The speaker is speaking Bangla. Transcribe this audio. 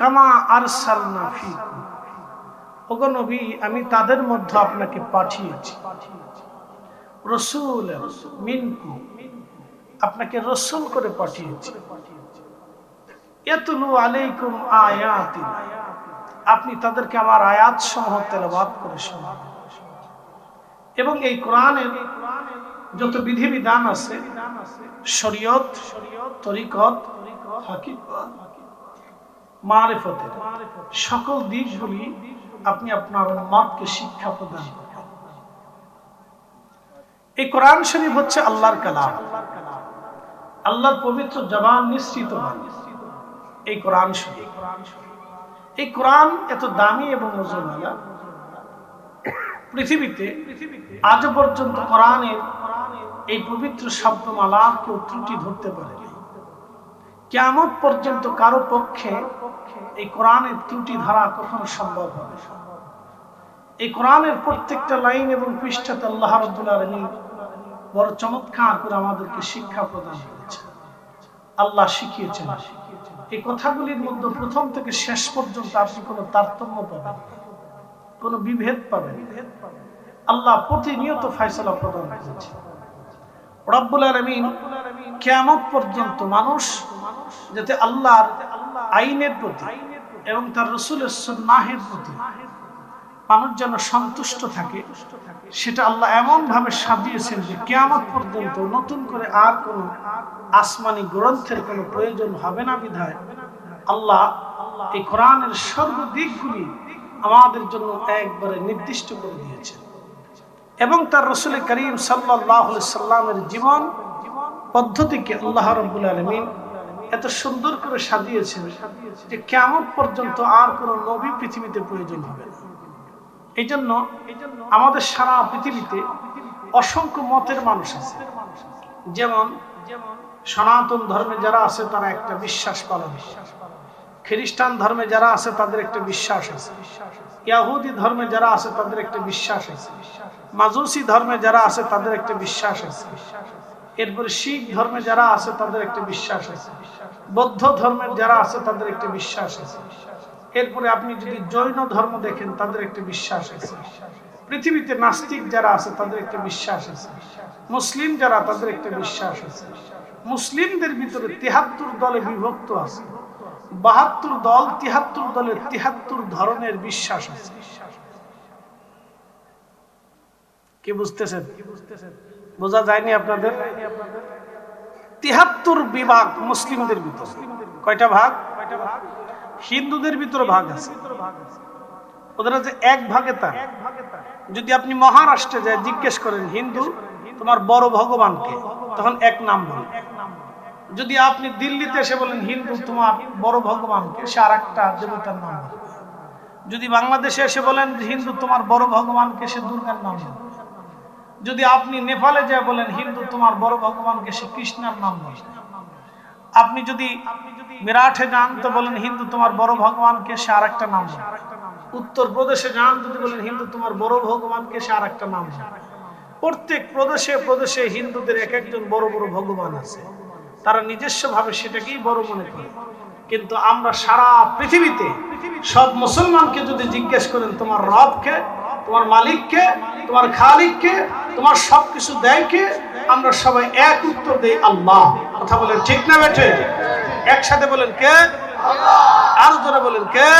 কামা আর ওগো নবী, আমি তাদের মধ্যে আপনাকে পাঠিয়েছি। রসুল মিনকু, আপনাকে রসুল করে পাঠিয়েছি। ইয়াতুলু আলাইকুম আয়াতি আপনি তাদেরকে আমার আয়াত সমূহ তেলাবাদ করে শোনাবেন এবং এই কোরআনের যত বিধিবিধান আছে, শরীয়ত, তরিকত, হাকিকত মারেফতের। সকল দিকগুলি আপনি আপনার মতকে শিক্ষা প্রদান এই কোরআন শরীফ হচ্ছে আল্লাহর কালাম। আল্লাহর পবিত্র জবান নিশ্চিত এই কোরআন শরীফ। এই কোরআন এত দামি এবং ওজনওয়ালা পৃথিবীতে আজ পর্যন্ত কোরআনের এই পবিত্র শব্দমালা কেউ ত্রুটি ধরতে পারে কেমন পর্যন্ত কারও পক্ষে এই কোরআনের ত্রুটি ধারা কখনো সম্ভব হবে এই কোরআনের প্রত্যেকটা লাইন এবং পৃষ্ঠাতে আল্লাহ বড় চমৎকার করে আমাদেরকে শিক্ষা প্রদান করেছে আল্লাহ শিখিয়েছেন। এই কথাগুলির মধ্যে প্রথম থেকে শেষ পর্যন্ত আপনি কোনো তারতম্য পাবেন। কোনো বিভেদ পাবেন আল্লাহ প্রতিনিয়ত ফয়সলা প্রদান করেছে রব্বুল আলমিন কেমন পর্যন্ত মানুষ যাতে আল্লাহর আইনের প্রতি এবং তার রসুলের সন্ন্যাহের প্রতি মানুষ যেন সন্তুষ্ট থাকে, সেটা আল্লাহ এমন ভাবে সাজিয়েছেন যে কেয়ামত পর্যন্ত নতুন করে আর কোনো আসমানি গ্রন্থের কোনো প্রয়োজন হবে না বিধায় আল্লাহ এই কোরআনের সর্বদিকগুলি আমাদের জন্য একবারে নির্দিষ্ট করে দিয়েছেন। এবং তার রসুল করিম সাল্লাহ সাল্লামের জীবন পদ্ধতিকে আল্লাহ রব্বুল আলমিন এত সুন্দর করে সাজিয়েছেন যে কেমন পর্যন্ত আর কোনো নবী পৃথিবীতে প্রয়োজন হবে না। এই জন্য আমাদের সারা পৃথিবীতে অসংখ্য মতের মানুষ আছে। যেমন সনাতন ধর্মে যারা আছে, তারা একটা বিশ্বাস পালন খ্রিস্টান ধর্মে যারা আছে, তাদের একটা বিশ্বাস আছে। ইয়াহুদি ধর্মে যারা আছে, তাদের একটা বিশ্বাস আছে। মাজুসি ধর্মে যারা আছে, তাদের একটা বিশ্বাস আছে। এরপরে শিখ ধর্মে যারা আছে, তাদের একটা বিশ্বাস আছে। বৌদ্ধ ধর্মের যারা আছে, তাদের একটা বিশ্বাস আছে। এরপরে আপনি যদি জৈন ধর্ম দেখেন, তাদের একটা বিশ্বাস আছে। পৃথিবীতে নাস্তিক যারা আছে, তাদের একটা বিশ্বাস আছে। মুসলিম যারা, তাদের একটা বিশ্বাস আছে। মুসলিমদের ভিতরে তিহাত্তর দলে বিভক্ত আছে। বাহাত্তর দল তিহাত্তর দলের তিহাত্তর ধরনের বিশ্বাস আছে। কি বুঝতেছেন? বোঝা যায়নি আপনাদের? তিহাত্তর বিভাগ মুসলিমদের ভিতর। কয়টা ভাগ? হিন্দুদের ভিতরে ভাগ আছে। ওদের আছে এক ভাগে তা যদি আপনি মহারাষ্ট্রে যায়, জিজ্ঞেস করেন, হিন্দু, তোমার বড় ভগবানকে তখন এক নাম বলে যদি আপনি দিল্লিতে এসে বলেন, হিন্দু, তোমার বড় ভগবানকে সে আর একটা দেবতার নাম বলবে যদি বাংলাদেশে এসে বলেন, হিন্দু, তোমার বড় ভগবানকে সে দুর্গার নাম বলবে যদি আপনি নেপালে যায় বলেন, হিন্দু, তোমার বড় ভগবানকে সে কৃষ্ণের নাম বলবে আপনি যদি মিরাঠে যান, তো বলেন, হিন্দু, তোমার বড় ভগবানকে সে আর একটা নাম উত্তর প্রদেশে যান, যদি বলেন, হিন্দু, তোমার বড় ভগবানকে সে আর একটা নাম প্রত্যেক প্রদেশে প্রদেশে হিন্দুদের এক একজন বড় বড় ভগবান আছে। তারা নিজস্ব ভাবে সেটাকেই বড় মনে করে। কিন্তু আমরা সারা পৃথিবীতে সব মুসলমানকে যদি জিজ্ঞেস করেন, তোমার রবকে তোমার মালিককে, তোমার খালিককে, তোমার সবকিছু দেয় কে আমরা সবাই এক উত্তর দেই আল্লাহ। কথা বলেন ঠিক না বেঠে? একসাথে বলেন কে? আরও জোরে বলেন কে?